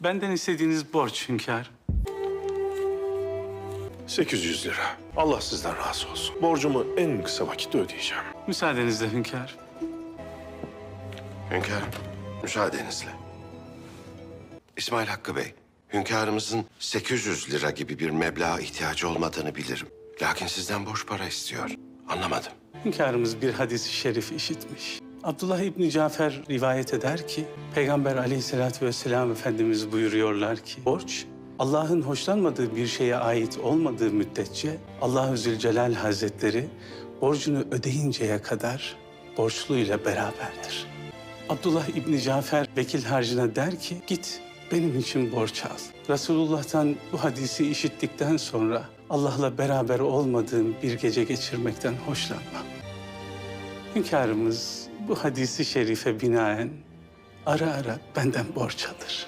Benden istediğiniz borç hünkâr. 800 lira. Allah sizden razı olsun. Borcumu en kısa vakitte ödeyeceğim. Müsaadenizle hünkâr. Hünkârım, müsaadenizle. İsmail Hakkı Bey, hünkârımızın 800 lira gibi bir meblağa ihtiyacı olmadığını bilirim. Lakin sizden borç para istiyor. Anlamadım. Hünkârımız bir hadis-i şerif işitmiş. Abdullah İbni Cafer rivayet eder ki, Peygamber aleyhissalatü vesselam Efendimiz buyuruyorlar ki, borç Allah'ın hoşlanmadığı bir şeye ait olmadığı müddetçe Allahü Zülcelal Hazretleri borcunu ödeyinceye kadar borçluyla beraberdir. Abdullah İbni Cafer vekil harcına der ki, git benim için borç al. Resulullah'tan bu hadisi işittikten sonra Allah'la beraber olmadığım bir gece geçirmekten hoşlanmam. Hünkârımız bu hadisi şerife binaen ara ara benden borç alır.